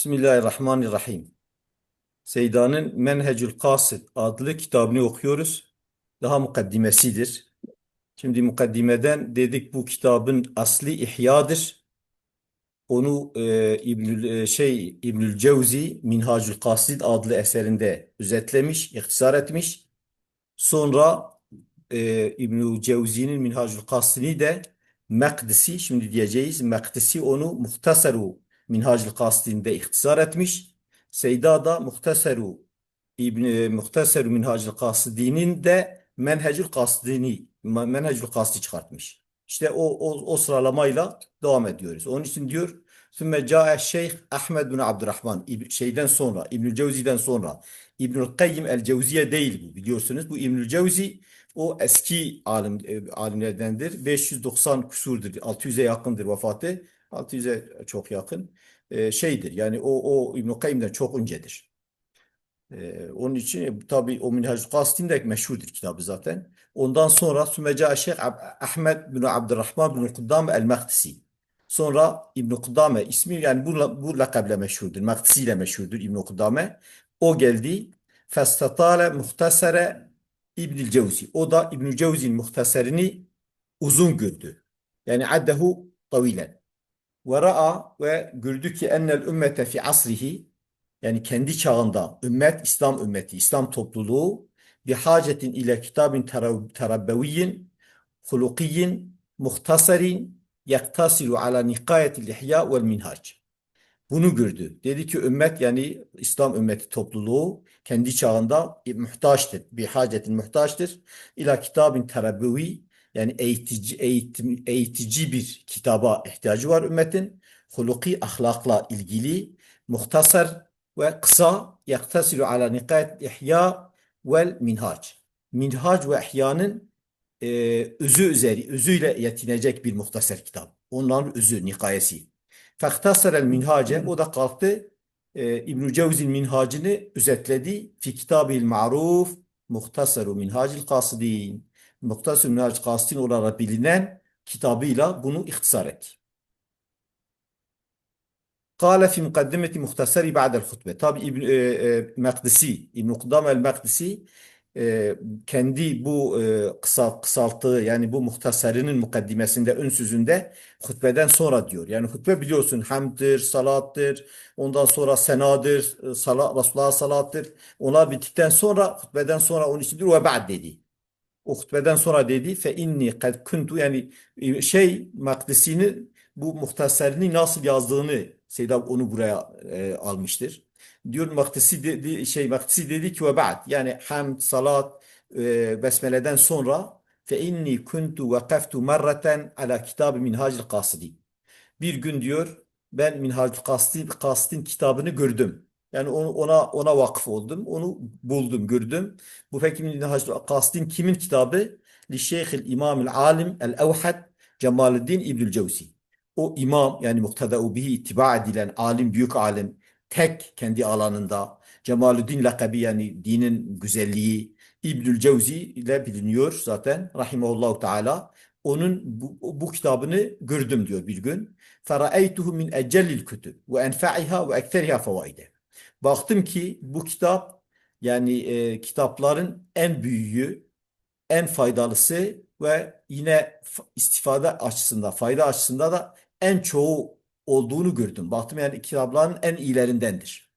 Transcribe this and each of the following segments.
Bismillahirrahmanirrahim. Seyda'nın Menhecül Kasid adlı kitabını okuyoruz. Daha mukaddimesidir. Şimdi mukaddimeden dedik bu kitabın asli İhya'dır. Onu e, İbnül, e, şey İbnül Cevzi Minhacül Kasid adlı eserinde özetlemiş, ihtisar etmiş. Sonra e, İbnül Cevzi'nin Minhacül Kasid'i de Mekdisi, şimdi diyeceğiz Mekdisi onu Muhtasaru Minhacül Kasid'inde ihtisar etmiş. Seyda da Muhtasaru İbn Muhtasaru Minhacül Kasidi'nin de Menhecül Kasidini Menhecül Kasidi çıkartmış. İşte o, o, o sıralamayla devam ediyoruz. Onun için diyor Sümme ca'e Şeyh Ahmed bin Abdurrahman şeyden sonra İbnül Cevzi'den sonra İbnül Kayyim el Cevziye değil bu biliyorsunuz. Bu İbnül Cevzi o eski alim, e, alimlerdendir. 590 küsurdur. 600'e yakındır vefatı. 600'e çok yakın. E, şeydir yani o, o İbnül Kayyim'den çok öncedir. Ee, onun için e, tabii o Minhacül Kasid'in de meşhurdur kitabı zaten. Ondan sonra Sümeca Şeyh Ahmed bin Abdurrahman bin Kuddame el-Maktisi. Sonra İbn Kudame ismi yani bu, bu lakabla meşhurdur. Maktisi ile meşhurdur İbn Kudame. O geldi. Festatale muhtasere İbnül Cevzi. O da İbnül Cevzi'nin muhtaserini uzun gördü. Yani addehu tavilen. Ve ra'a ve gördü ki ennel ümmete fi asrihi yani kendi çağında ümmet, İslam ümmeti, İslam topluluğu bir hacetin ile kitabin tera- terabbeviyin, hulukiyin, muhtasarin, yaktasilu ala nikayetil ihya vel minhac. Bunu gördü. Dedi ki ümmet yani İslam ümmeti topluluğu kendi çağında muhtaçtır. Bir hacetin muhtaçtır. İla kitabin terabbevi yani eğitici, eğitim, eğitici bir kitaba ihtiyacı var ümmetin. Huluki ahlakla ilgili muhtasar ve kısa yaktasilu ala nikayet ihya vel minhac. Minhac ve ihyanın e, özü üzeri, özüyle yetinecek bir muhtasar kitap. Onların özü, nikayesi. Fehtasar el minhace, o da kalktı e, İbn-i Cevzi'nin minhacını özetledi. Fi kitabil ma'ruf, muhtasaru minhacil kasidin. Muhtasar minhacil kasidin olarak bilinen kitabıyla bunu ihtisar etti. قال في مقدمة مختصري بعد الخطبة. Tabi İbn e, e, Makdisi, İbn Kudame el-Makdisi e, kendi bu e, kısa kısalttığı yani bu muhtasarının mukaddimesinde ön sözünde hutbeden sonra diyor. Yani hutbe biliyorsun hamdır, salattır, ondan sonra senadır, e, sala, Resulullah'a salattır. Onlar bittikten sonra hutbeden sonra onun için diyor ve ba'd dedi. O sonra dedi fe inni kad kuntu yani e, şey Makdisi'nin bu muhtasarını nasıl yazdığını Seyyid onu buraya e, almıştır. Diyor Maktisi dedi, şey Maktisi dedi ki ve ba'd yani hamd, salat, e, besmeleden sonra fe inni kuntu vakaftu merreten ala kitabı Minhacil Kasidi. Bir gün diyor ben Minhacil Kasidi, Kasid'in kitabını gördüm. Yani onu, ona ona vakıf oldum. Onu buldum, gördüm. Bu peki Minhacil Kasid'in kimin kitabı? Li Şeyhil İmamil Alim El-Evhad Cemaluddin İbnül Cevzi o imam yani muktedau bihi itiba edilen alim, büyük alim tek kendi alanında Cemaluddin lakabı yani dinin güzelliği İbnül Cevzi ile biliniyor zaten rahimahullahu teala. Onun bu, bu kitabını gördüm diyor bir gün. Feraeytuhu min ecellil kütüb ve enfaiha ve ekteriha fevaide. Baktım ki bu kitap yani e, kitapların en büyüğü, en faydalısı ve yine istifade açısından, fayda açısından da en çoğu olduğunu gördüm. Baktım yani kitapların en iyilerindendir.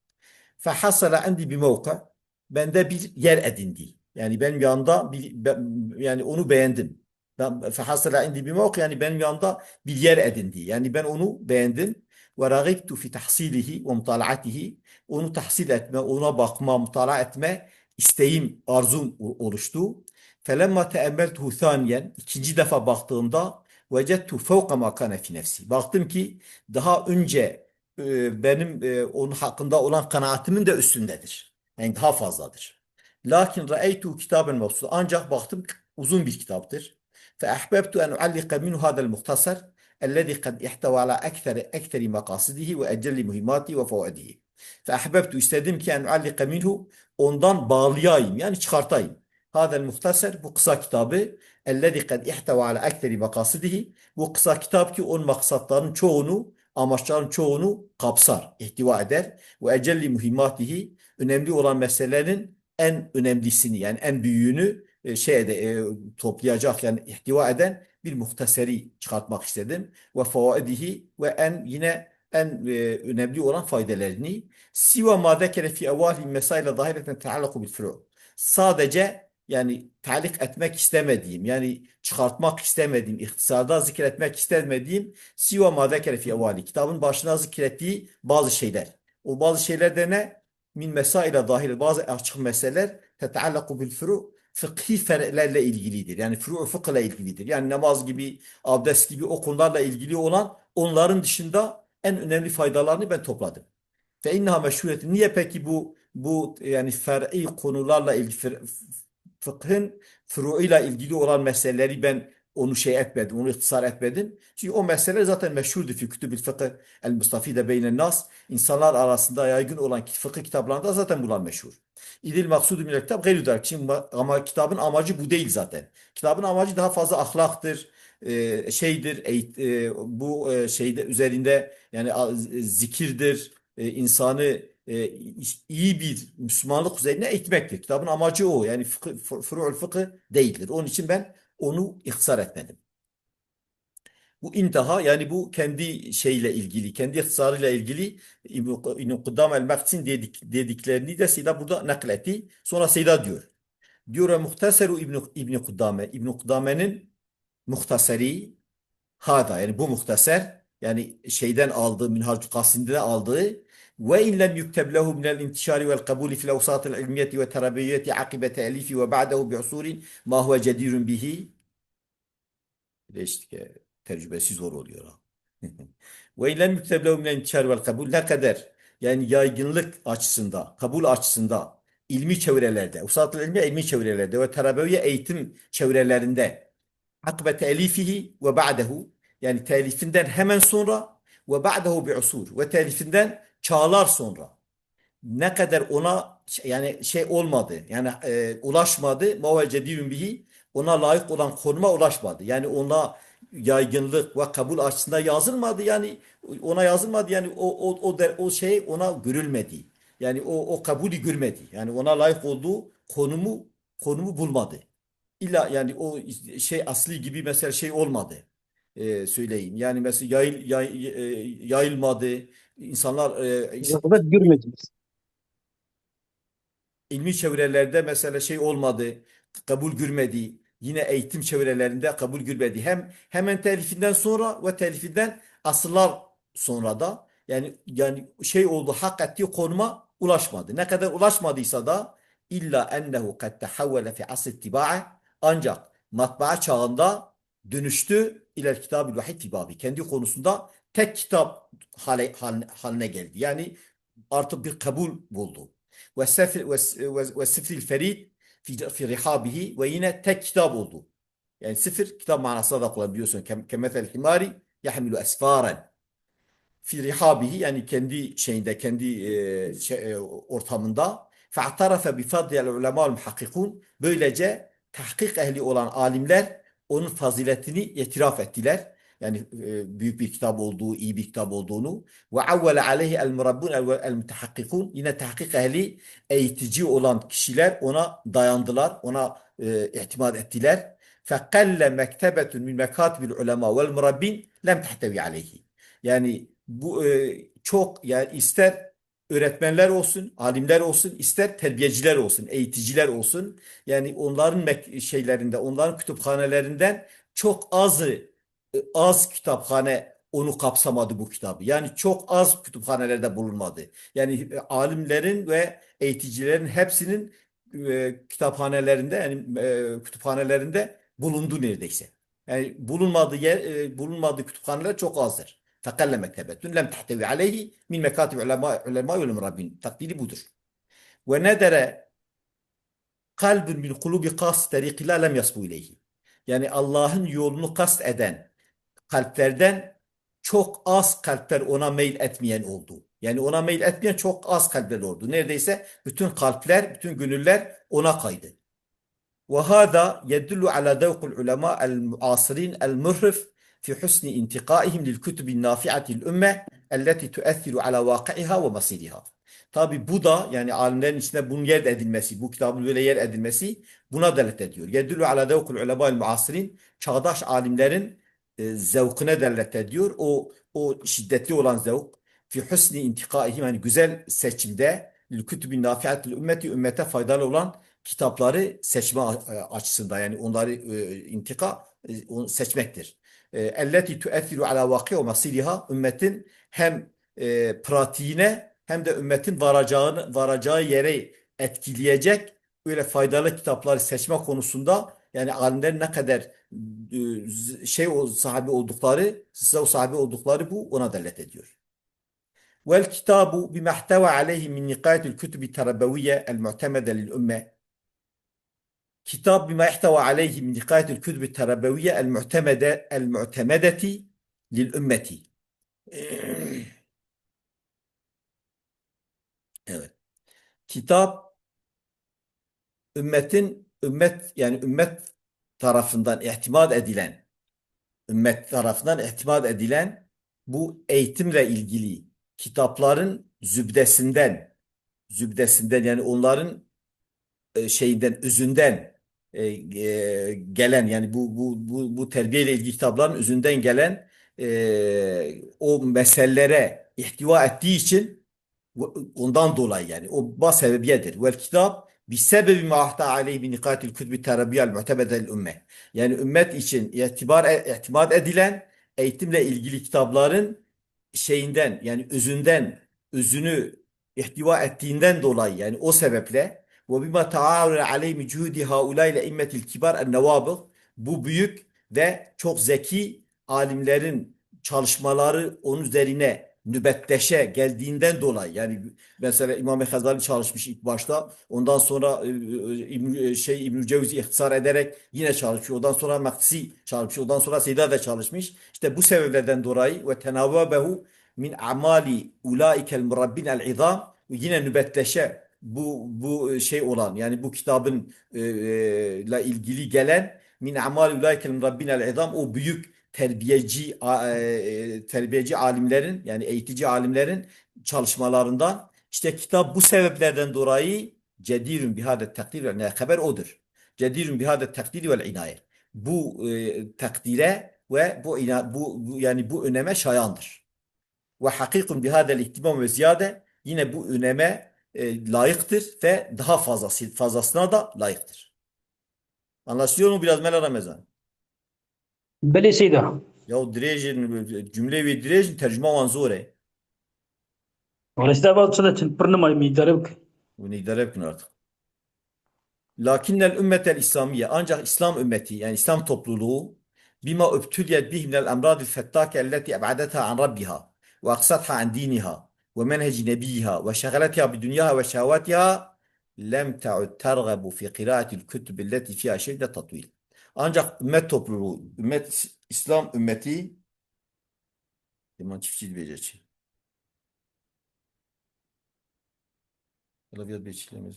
Fehasala endi bir mevka. Bende bir yer edindi. Yani benim yanımda bir, ben- yani onu beğendim. Ben fehasala endi bir mevka yani benim yanımda bir yer edindi. Yani ben onu beğendim. Ve ragibtu fi tahsilihi ve mutalaatihi. Onu tahsil etme, ona bakma, mutala etme isteğim, arzum oluştu. Felemma teemmeltuhu thaniyen ikinci defa baktığımda vecettu fevka ma kana fi nefsi. Baktım ki daha önce e, benim e, onun hakkında olan kanaatimin de üstündedir. Yani daha fazladır. Lakin ra'eytu kitaben mevsul. Ancak baktım uzun bir kitaptır. Fe ahbabtu en uallika minhu hadal muhtasar الذي قد احتوى على أكثر أكثر مقاصده وأجل مهماته وفوائده. فأحببت istedim ki en uallika minhu ondan bağlayayım yani çıkartayım. هذا المختصر bu kısa kitabı الذي قد احتوى على أكثر مقاصده bu kısa kitap ki onun maksatlarının çoğunu amaçların çoğunu kapsar, ihtiva eder. Ve ecelli muhimmatihi önemli olan meselelerin en önemlisini yani en büyüğünü e, şeyde e, toplayacak yani ihtiva eden bir muhtaseri çıkartmak istedim. Ve fawaidihi ve en yine en e, önemli olan faydalarını siva ma zekere fi evvali mesaile zahireten teallaku bil furu. Sadece yani talik etmek istemediğim yani çıkartmak istemediğim ihtisarda zikretmek istemediğim siva ma zekere fi evvali kitabın başına zikrettiği bazı şeyler. O bazı şeyler de ne? Min mesaile dahil bazı açık meseleler teteallaku bil furu fıkhi fer'lerle ilgilidir. Yani furu fıkıhla ilgilidir. Yani namaz gibi, abdest gibi o konularla ilgili olan onların dışında en önemli faydalarını ben topladım. Fe inneha meşhuretin. Niye peki bu bu yani fer'i konularla ilgili fıkhın furu'uyla ilgili olan meseleleri ben onu şey etmedim, onu ihtisar etmedim. Çünkü o mesele zaten meşhurdu fi kütübül fıkıh el mustafide beynen nas. İnsanlar arasında yaygın olan fıkıh kitaplarında zaten bunlar meşhur. İdil maksudu minel kitap gayrı der. Şimdi ama kitabın amacı bu değil zaten. Kitabın amacı daha fazla ahlaktır, e, şeydir, e, bu e, şeyde üzerinde yani zikirdir, insanı iyi bir Müslümanlık üzerine eğitmektir. Kitabın amacı o. Yani fıkıh, furu'ul fıkıh değildir. Onun için ben onu ihtisar etmedim. Bu intaha yani bu kendi şeyle ilgili, kendi ihtisarıyla ilgili İbn-i Kuddam el-Maksin dedik, dediklerini de Seyda burada nakletti. Sonra Seyda diyor. Diyor muhteseru İbn-i İbn Kuddame. İbn-i Kuddame'nin muhtaseri hada yani bu muhtaser yani şeyden aldığı Minhacü Kasim'de aldığı ve in lem yukteb lehu min el-intişari vel kabuli fil evsat el-ilmiyeti ve terabiyyeti akibe te'lifi ve ba'dehu bi'usurin ma huve cedirun bihi işte tecrübesi zor oluyor. Ve lehu min el-intişari vel kabul ne kadar yani yaygınlık açısında, kabul açısında ilmi çevrelerde, usat ilmi ilmi çevrelerde ve terabiye eğitim çevrelerinde. Akbe telifihi ve ba'dehu. Yani telifinden hemen sonra ve ba'dehu bi usur ve telifinden çağlar sonra. Ne kadar ona yani şey olmadı yani e, ulaşmadı. Mavecediyun bihi ona layık olan konuma ulaşmadı. Yani ona yaygınlık ve kabul açısından yazılmadı. Yani ona yazılmadı. Yani o o o, der, o şey ona görülmedi. Yani o o kabulü görmedi. Yani ona layık olduğu konumu konumu bulmadı. İlla yani o şey asli gibi mesela şey olmadı. Ee, söyleyeyim. Yani mesela yayıl, yay, e, yayılmadı. İnsanlar e, Rağbet görmediniz. ilmi çevrelerde mesela şey olmadı. Kabul görmedi. Yine eğitim çevrelerinde kabul görmedi. Hem hemen telifinden sonra ve telifinden asırlar sonra da yani yani şey oldu hak ettiği konuma ulaşmadı. Ne kadar ulaşmadıysa da illa ennehu kad tehavvele fi asr ittiba'a ancak matbaa çağında dönüştü iler kitab-ı vahid tibabi. Kendi konusunda tek kitap hale, haline geldi. Yani artık bir kabul buldu. Ve sefr ve, ve, ve sifril ferid fi, rihabihi ve yine tek kitap oldu. Yani sıfır kitap manasında da kullanabiliyorsun. Kemethel himari yahmilu esfaren. Fi rihabihi yani kendi şeyinde, kendi e, şey, e, ortamında. Fe'tarafe bifadliyel ulema'l muhakkikun. Böylece tahkik ehli olan alimler onun faziletini itiraf ettiler. Yani e, büyük bir kitap olduğu, iyi bir kitap olduğunu. Ve avvele aleyhi el murabbun el mutahakkikun. Yine tahkik ehli eğitici olan kişiler ona dayandılar, ona e, ihtimat ettiler. Fekalle mektebetun min mekatibil ulema vel murabbin lem tehtevi aleyhi. Yani bu e, çok yani ister öğretmenler olsun, alimler olsun, ister terbiyeciler olsun, eğiticiler olsun. Yani onların şeylerinde, onların kütüphanelerinden çok azı az kütüphane onu kapsamadı bu kitabı. Yani çok az kütüphanelerde bulunmadı. Yani alimlerin ve eğiticilerin hepsinin e, kitaphanelerinde yani e, kütüphanelerinde bulundu neredeyse. Yani bulunmadığı yer, e, bulunmadığı kütüphaneler çok azdır. Fekalle mektebetun lem tehtevi aleyhi min mekatib ulema ulema ve rabbin. Takdiri budur. Ve nedere kalbun min kulubi kas teriki la lem yasbu ileyhi. Yani Allah'ın yolunu kast eden kalplerden çok az kalpler ona meyil etmeyen oldu. Yani ona meyil etmeyen çok az kalpler oldu. Neredeyse bütün kalpler, bütün gönüller ona kaydı. Ve hada yedullu ala devkul ulema el muasirin el muhrif fi husni intiqaihim lil kutubi nafi'atil ümme elleti tuethiru ala vakaiha ve masiriha. Tabi bu da yani alimlerin içinde bunun yer edilmesi, bu kitabın böyle yer edilmesi buna delalet ediyor. Yedullu ala devkul ulema'il muasirin çağdaş alimlerin e, zevkine delalet ediyor. O o şiddetli olan zevk fi husni intikaihim yani güzel seçimde lil kütübin nafiatil ümmeti ümmete faydalı olan kitapları seçme açısından yani onları e, intika e, seçmektir. E, elleti tuethiru ala vaki ve masiriha ümmetin hem e, pratiğine hem de ümmetin varacağını varacağı yere etkileyecek öyle faydalı kitapları seçme konusunda yani alimlerin ne kadar e, şey o sahibi oldukları, size o sahibi oldukları bu ona delalet ediyor. Vel kitabu bima ihteva aleyhi min nikayetil kütübi terebeviyye el mu'temede lil ümme kitap bima ihteva aleyhi min nikayetil kütübi terebeviyye el mu'temede el mu'temedeti lil ümmeti Evet. Kitap ümmetin ümmet yani ümmet tarafından ihtimad edilen ümmet tarafından ihtimad edilen bu eğitimle ilgili kitapların zübdesinden zübdesinden yani onların e, şeyinden özünden e, e, gelen yani bu bu bu bu terbiyeyle ilgili kitapların özünden gelen o meselelere ihtiva ettiği için ondan dolayı yani o bas sebebiyedir. Vel kitap bisebebi ma ahta aleyhi bi nikatil kütübi terbiyel mu'tebedel ümme. Yani ümmet için itibar itimat edilen eğitimle ilgili kitapların şeyinden yani özünden özünü ihtiva ettiğinden dolayı yani o sebeple ve bima taavun aleyhi min cuhudi haulâ ile immetil kibar en nevâbıg bu büyük ve çok zeki alimlerin çalışmaları onun üzerine nübetteşe geldiğinden dolayı yani mesela İmam Gazali çalışmış ilk başta ondan sonra e, e, İbn, e, şey İbnül Cevzi ihtisar ederek yine çalışıyor. Ondan sonra Maksi çalışmış. Ondan sonra Seyda da çalışmış. İşte bu sebeplerden dolayı ve tenavvabehu min amali ulaikel murabbin el izam yine nübetleşe bu bu şey olan yani bu kitabın e, ile ilgili gelen min amali ulaikel murabbin el izam o büyük terbiyeci e, terbiyeci alimlerin yani eğitici alimlerin çalışmalarından işte kitap bu sebeplerden dolayı cedirun bihade takdir ve haber odur. Cedirun bihade takdir ve inaye. Bu e, takdire ve bu, bu, bu yani bu öneme şayandır. Ve hakikun bihade ihtimam ve ziyade yine bu öneme e, layıktır ve daha fazlası fazlasına da layıktır. Anlaşılıyor mu biraz Mela Ramazan? بلي سيدة. يا دريج الجملة في دريج ترجمة وان زوري ورش دابا وصلت البرنامج مي دربك. ونقدر لكن الأمة الإسلامية أنجح إسلام أمتي يعني إسلام توبلولو بما ابتليت به من الأمراض الفتاكة التي أبعدتها عن ربها وأقصتها عن دينها ومنهج نبيها وشغلتها بدنياها وشهواتها لم تعد ترغب في قراءة الكتب التي فيها شدة تطويل. Ancak ümmet topluluğu, ümmet, İslam ümmeti İman çiftçi diyecek. Edebiyat beçilemez.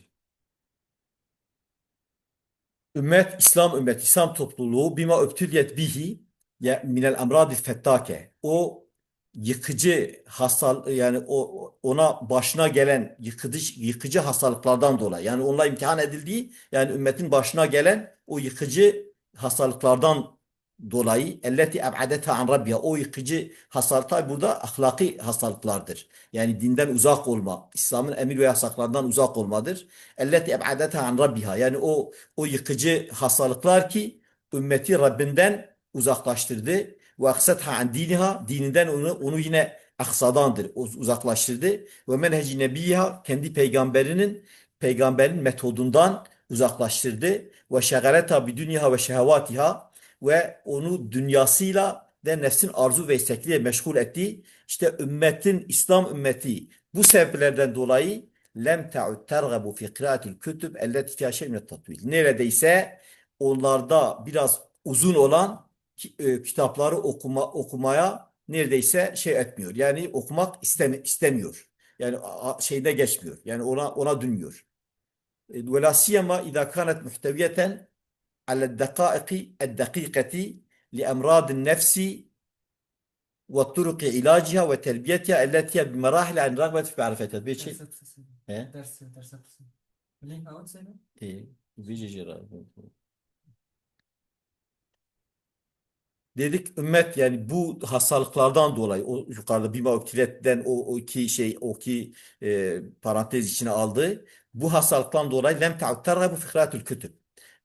Ümmet, İslam ümmeti, İslam topluluğu bima öptüliyet bihi ya minel emradil fettake. O yıkıcı hastal yani o ona başına gelen yıkıcı yıkıcı hastalıklardan dolayı yani onunla imtihan edildiği yani ümmetin başına gelen o yıkıcı hastalıklardan dolayı elleti eb'adeta an rabbiha o yıkıcı hastalıklar burada ahlaki hastalıklardır. Yani dinden uzak olma, İslam'ın emir ve yasaklarından uzak olmadır. Elleti eb'adeta an rabbiha yani o o yıkıcı hastalıklar ki ümmeti Rabbinden uzaklaştırdı ve aksatha an diniha dininden onu onu yine aksadandır. Uzaklaştırdı ve menheci nebiha kendi peygamberinin peygamberin metodundan uzaklaştırdı ve şegaleta bi dünya ve şehvatiha ve onu dünyasıyla ve nefsin arzu ve istekliğiyle meşgul etti. İşte ümmetin, İslam ümmeti bu sebeplerden dolayı lem te'ud tergabu fi kıraatil kütüb elleti fiyâ şey tatvil. Neredeyse onlarda biraz uzun olan e, kitapları okuma, okumaya neredeyse şey etmiyor. Yani okumak istemi, istemiyor. Yani şeyde geçmiyor. Yani ona ona dönmüyor. ولا سيما إذا كانت محتوية على الدقائق الدقيقة لأمراض النفس وطرق علاجها وتربيتها التي هي بمراحل عن رغبة في معرفتها بيجي درس درس درس بيجي جرا. Dedik ümmet yani bu hastalıklardan dolayı o yukarıda bima o, o iki şey o iki e, parantez içine aldığı bu hastalıktan dolayı lem ta'tarra bu fikratül kütüb.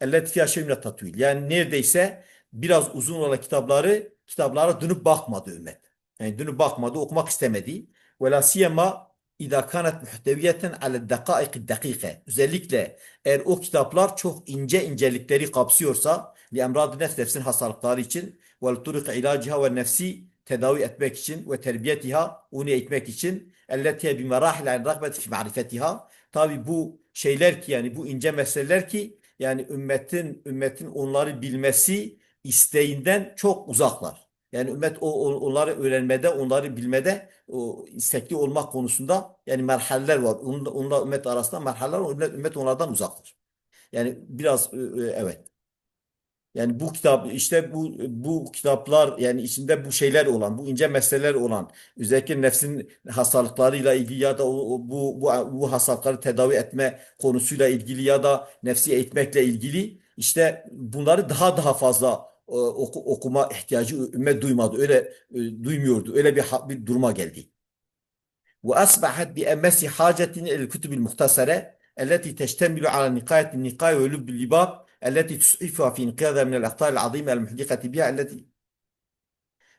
Elleti fiyâ minet tatvil. Yani neredeyse biraz uzun olan kitapları kitaplara dönüp bakmadı ümmet. Yani dönüp bakmadı, okumak istemedi. Ve la siyema İza kanet muhteviyeten ale dakaik dakike. Özellikle eğer o kitaplar çok ince incelikleri kapsıyorsa li emrad nefs nefsin hastalıkları için vel turik ilaciha ve nefsi tedavi etmek için ve terbiyetiha onu eğitmek için elletiye bi merahil an marifetiha tabi bu şeyler ki yani bu ince meseleler ki yani ümmetin ümmetin onları bilmesi isteğinden çok uzaklar. Yani ümmet o, onları öğrenmede, onları bilmede o istekli olmak konusunda yani merhaleler var. Onunla, onunla ümmet arasında merhaleler var. Ümmet, ümmet onlardan uzaktır. Yani biraz e, e, evet. Yani bu kitap işte bu bu kitaplar yani içinde bu şeyler olan, bu ince meseleler olan özellikle nefsin hastalıklarıyla ilgili ya da o, o, bu, bu bu hastalıkları tedavi etme konusuyla ilgili ya da nefsi eğitmekle ilgili işte bunları daha daha fazla e, oku, okuma ihtiyacı ümmet duymadı. Öyle e, duymuyordu. Öyle bir bir duruma geldi. Ve asbahat bi emsi hacetin el kutubil muhtasare elleti teştemilu ala nikayet nikay ve lübbül libab التي تسعفها في إنقاذها من الأخطار العظيمة المحدقة بها التي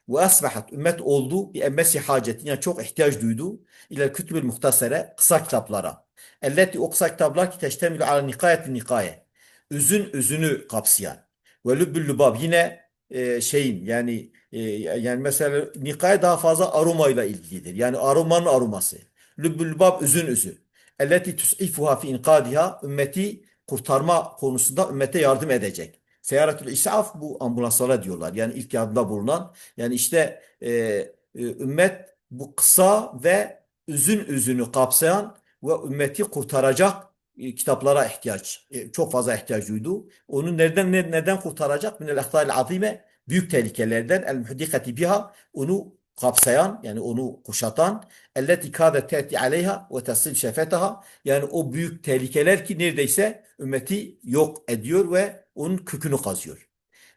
وأصبحت ümmet oldu bir emmesi hacetin yani çok ihtiyaç duydu ile kütübül muhtasere kısa kitaplara. Elleti o kısa kitaplar ki teştemilu ala nikayeti nikaye. Üzün üzünü kapsayan. Ve lübbül lübab yine e, şeyin yani e, yani mesela nikaye daha fazla aromayla ilgilidir. Yani aromanın aroması. Lübbül lübab üzün üzü. Elleti tus'ifuha fi inkadiha ümmeti kurtarma konusunda ümmete yardım edecek. Seyaretül İsaf bu ambulanslara diyorlar. Yani ilk yardımda bulunan. Yani işte e, e, ümmet bu kısa ve üzün üzünü kapsayan ve ümmeti kurtaracak e, kitaplara ihtiyaç, e, çok fazla ihtiyaç duydu. Onu nereden ne- neden kurtaracak? Minel ahtaril azime büyük tehlikelerden el muhdikati biha onu kapsayan yani onu kuşatan elleti kâdet te'ti aleyha ve tasib şefetaha yani o büyük tehlikeler ki neredeyse ümmeti yok ediyor ve onun kökünü kazıyor.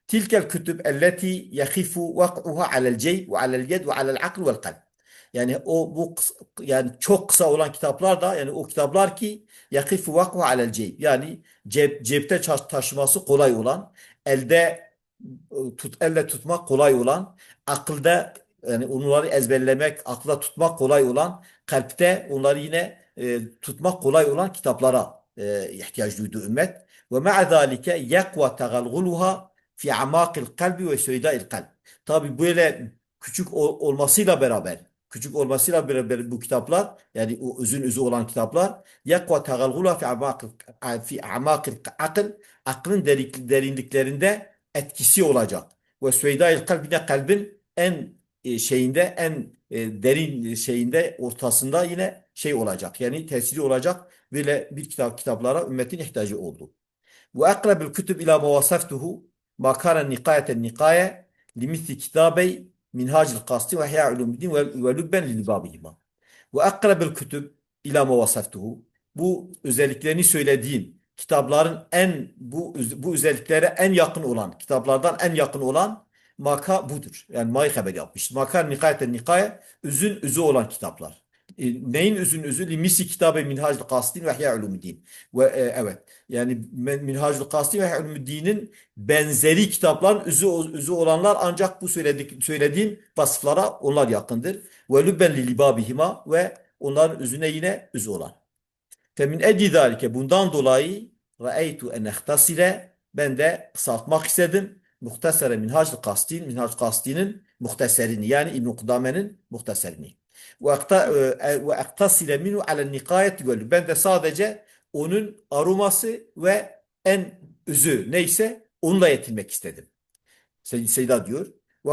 Tilkel kütüb elleti yahifu vak'uha alel ceyb ve alel yed ve alel akl vel kalb. Yani o bu yani çok kısa olan kitaplar da yani o kitaplar ki yahifu vak'uha alel ceyb. Yani cep, cepte taş- taşıması kolay olan, elde e, tut elle tutmak kolay olan, akılda yani onları ezberlemek, akla tutmak kolay olan, kalpte onları yine e, tutmak kolay olan kitaplara e, ihtiyaç duydu ümmet. Ve ma'a zalike yakva tegalguluha fi amakil kalbi ve söydâil kalb. Tabi böyle küçük ol- olmasıyla beraber, küçük olmasıyla beraber bu kitaplar, yani o uzun üzü olan kitaplar, yakva tegalguluha fi amakil, fi amakil akıl, aklın derinliklerinde etkisi olacak. Ve söydâil kalb yine kalbin en e, şeyinde en e, derin şeyinde ortasında yine şey olacak. Yani tesiri olacak böyle bir kitap kitaplara ümmetin ihtiyacı oldu. Ve akrabil kütüb ila mevasaftuhu makara nikayeten nikaye limithli kitabey minhacil kasti ve hiya ulumuddin ve lübben lilbabihima. Ve akrabil kütüb ila mevasaftuhu bu özelliklerini söylediğim kitapların en bu bu özelliklere en yakın olan kitaplardan en yakın olan maka budur. Yani May haber yapmış. Makar nikayeten nikaye üzün üzü olan kitaplar. E, neyin üzün üzü? Limisi kitabı Minhajul Kasidin ve İhya Ulumuddin. Ve e, evet yani Minhajul Kasidin ve İhya Ulumuddin'in benzeri kitapların üzü üzü olanlar ancak bu söyledik söylediğim vasıflara onlar yakındır. Ve lübben li libabihima ve onların üzüne yine üzü olan. Femin ecli zalike bundan dolayı ra'eytu en ehtasile ben de kısaltmak istedim. Muhtasere minhacl kastin, minhacl kastinin muhteserini yani İbn Kudame'nin muhteserini. Ve akta e, minhu ala nikayet ve ben de sadece onun aroması ve en üzü neyse onunla yetinmek istedim. Seyda diyor.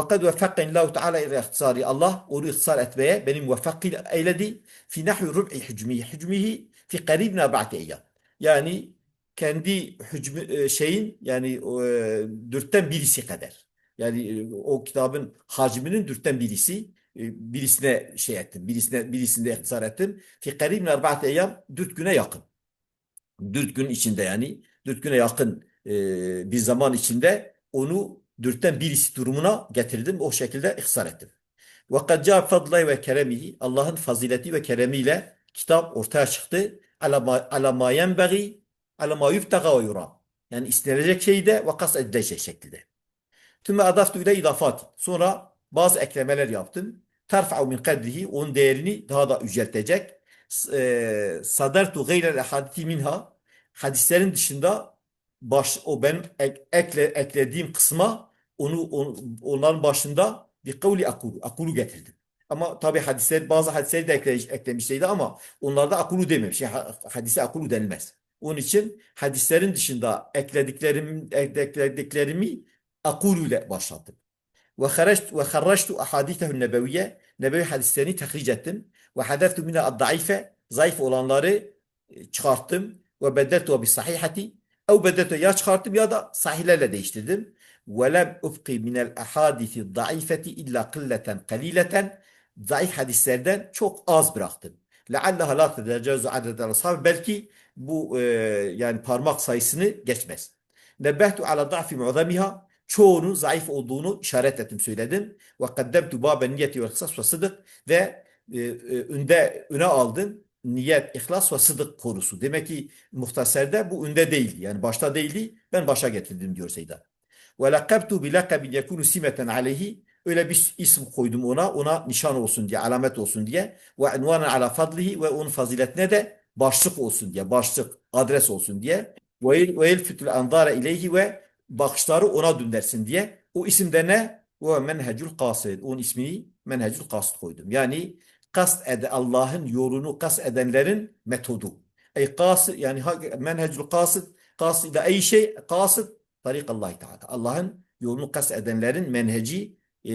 Kad veffakkeni Allahu Teala ile ihtisari Allah onu ihtisar etmeye beni muvaffak eyledi. Fi nahvi rub'i hicmihi. Hicmihi fi karibin arba'ati eyyam. Yani kendi hücmü, e, şeyin yani e, dörtten birisi kadar. Yani e, o kitabın hacminin dörtten birisi. E, Birisine şey ettim. Birisine, birisinde ihtisar ettim. Fi karib min arba'ati eyyam dört güne yakın. Dört gün içinde yani dört güne yakın e, bir zaman içinde onu dörtten birisi durumuna getirdim. O şekilde ihsar ettim. Ve kad fadlay ve keremihi Allah'ın fazileti ve keremiyle kitap ortaya çıktı. Ala ma, ala ma yenbeği ala ma yuftaga ve yura. Yani istenilecek şeyde ve kas edilecek şekilde. Tümme adaftu ile idafat. Sonra bazı eklemeler yaptım. Terfa'u min kadrihi. Onun değerini daha da yüceltecek. S- Sadertu gayrel ahaditi minha. Hadislerin dışında baş, o benim ek- ekle, eklediğim kısma onu, on- onların başında bir kavli akulu, akulu getirdim. Ama tabi hadisler bazı hadisleri de ekle, eklemişteydi ama onlarda akulu dememiş. Yani ha- hadise akulu denilmez. Onun için hadislerin dışında eklediklerim, eklediklerimi akulu ile başlattım. Ve haraçtu ve harraçtu ahaditehu nebeviye nebevi hadislerini tahric ettim. Ve hadeftu mine ad-daife zayıf olanları e, çıkarttım. Ve beddeltu bi sahihati ev beddeltu ya çıkarttım ya da sahihlerle değiştirdim. Ve lem ufqi minel ahadisi daifeti illa kılleten kalileten zayıf hadislerden çok az bıraktım. Leallaha la tedecezu adedel ashab belki bu e, yani parmak sayısını geçmez. Nebbehtu ala da'fi mu'zamiha çoğunun zayıf olduğunu işaret ettim söyledim. Kaddemtu baben niyeti ve ihsas ve e, e, önde öne aldım niyet, ihlas ve sıdık konusu. Demek ki muhtaserde bu önde değildi. Yani başta değildi. Ben başa getirdim diyor Seyda. Ve lakabtu bi lakabin yekunu simeten aleyhi öyle bir isim koydum ona. Ona nişan olsun diye, alamet olsun diye. Ve unvanen ala fadlihi ve onun faziletine de başlık olsun diye, başlık, adres olsun diye. Ve ve yelfitul anzara ileyhi ve bakışları ona döndürsün diye. O isimde ne? Ve menhecül kasid. Onun ismini menhecül kasid koydum. Yani kast ede Allah'ın yolunu kast edenlerin metodu. Ey kasid yani menhecül kasid kasid ile ey şey kasid tarik Allah Teala. Allah'ın yolunu kast edenlerin menheci e,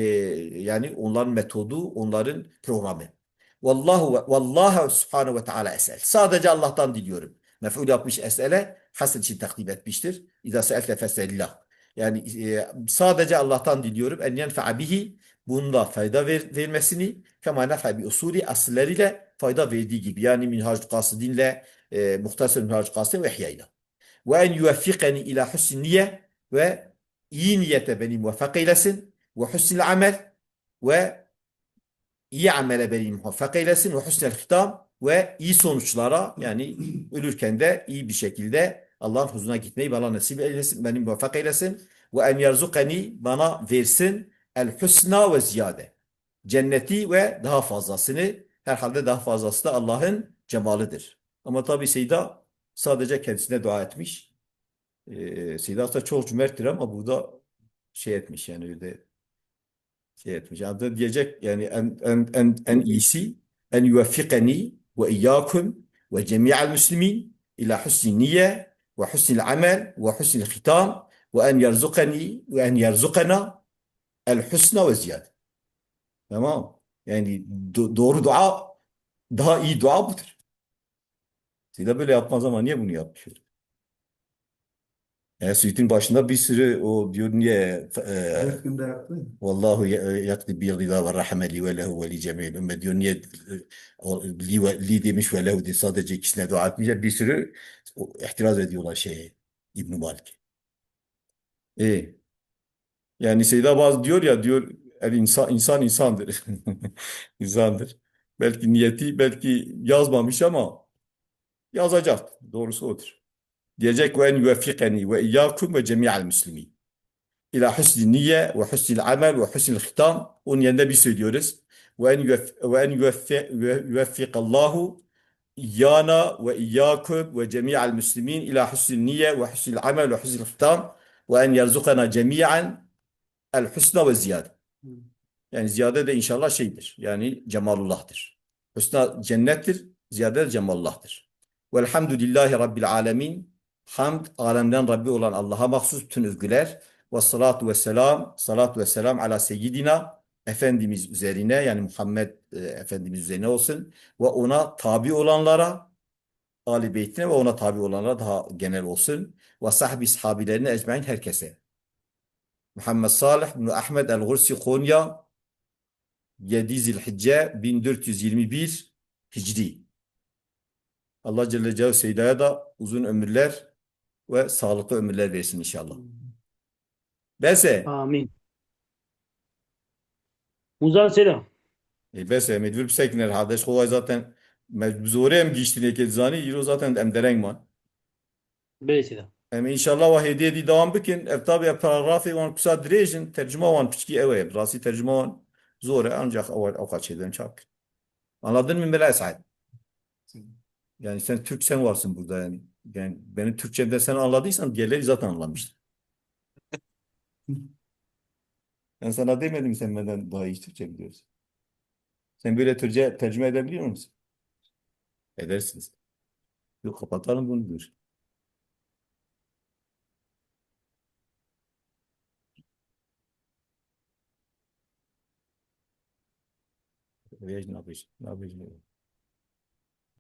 yani onların metodu, onların programı. Vallahu ve vallahi subhanahu ve teala esel. Sadece Allah'tan diliyorum. Mef'ul yapmış esele hasıl için takdim etmiştir. İza se'elte feselillah. Yani e, sadece Allah'tan diliyorum en yenfe'a bihi bununla fayda ver, vermesini kema nefa bi usuli asilleriyle fayda verdiği gibi yani minhaj kasidinle e, muhtasar minhaj kasidin ve ihyayla. Ve en yuveffikeni ila husn niye ve iyi niyete beni muvaffak eylesin ve husnil amel ve iyi amele beni muvaffak eylesin ve husnel hitam ve iyi sonuçlara yani ölürken de iyi bir şekilde Allah'ın huzuruna gitmeyi bana nasip eylesin, beni muvaffak eylesin ve en yerzukani bana versin el husna ve ziyade. Cenneti ve daha fazlasını herhalde daha fazlası da Allah'ın cemalıdır. Ama tabi Seyda sadece kendisine dua etmiş. Ee, Seyda aslında çok cömerttir ama burada şey etmiş yani öyle سي جاردن ديالك يعني أن أن أن أن إيسي أن يوفقني وإياكم وجميع المسلمين إلى حسن النية وحسن العمل وحسن الختام وأن يرزقني وأن يرزقنا الحسنى والزيادة. تمام؟ يعني دور دعاء دعاء دعاء بوتر. سي دابا لي ابون زمانية بنيا بشير. Yani Suyut'un başında bir sürü o diyor niye e, Dört günde yaptın. Vallahu yakdi bir rida ve rahmeli ve lehu ve li cemil ümmet diyor niye e, o li, ve, li demiş ve lehu diye sadece ikisine dua etmeyecek bir sürü o, ihtiraz ediyorlar şeye İbn Malik. E, yani Seyda bazı diyor ya diyor el insan insan insandır. İnsandır. Belki niyeti belki yazmamış ama yazacak. Doğrusu odur. Diyecek ve en yuveffikeni ve iyyakum ve cemi'al muslimin. İlâ husnil niyye ve husnil amel ve husnil hitam. Onun yanında bir söylüyoruz. Ve en ve en yuveff- ve yuveffikallahu iyyana ve iyyakum ve cemi'al muslimin ila husnil niyye ve husnil amel ve husnil hitam ve en yerzukana cemi'an el husna ve ziyade. Yani ziyade de inşallah şeydir. Yani cemalullah'tır. Husna cennettir, ziyade de cemalullah'tır. Velhamdülillahi Rabbil alemin. Hamd, alemden Rabbi olan Allah'a mahsus bütün övgüler. Ve salatu ve selam, salatu ve selam ala seyyidina Efendimiz üzerine yani Muhammed e, Efendimiz üzerine olsun. Ve ona tabi olanlara, Ali Beytine ve ona tabi olanlara daha genel olsun. Ve sahbi sahabilerine ecmain herkese. Muhammed Salih bin Ahmet el-Gursi Konya 7 Zilhicce 1421 Hicri. Allah Celle Celaluhu Seyda'ya da uzun ömürler ve sağlıklı ömürler versin inşallah. Bese. Amin. Muzan selam. E bese emid vür psekner hadeş kolay zaten mecbure em giştine ki zani yiro zaten em dereng man. Bese selam. Em inşallah ve hediye di devam bikin. Ev tabi ev paragrafı van kusa direjin tercüme van piçki ev ev. Rasi tercüme van zor e ancak evvel avukat şeyden çak. Anladın mı Mela Esad? Yani sen Türk sen varsın burada yani. Yani benim Türkçemde sen anladıysan diğerleri zaten anlamıştır. Ben sana demedim sen benden daha iyi Türkçe biliyorsun. Sen böyle Türkçe tercüme edebiliyor musun? Edersiniz. Yok kapatalım bunu dur. Veja vez, na vez.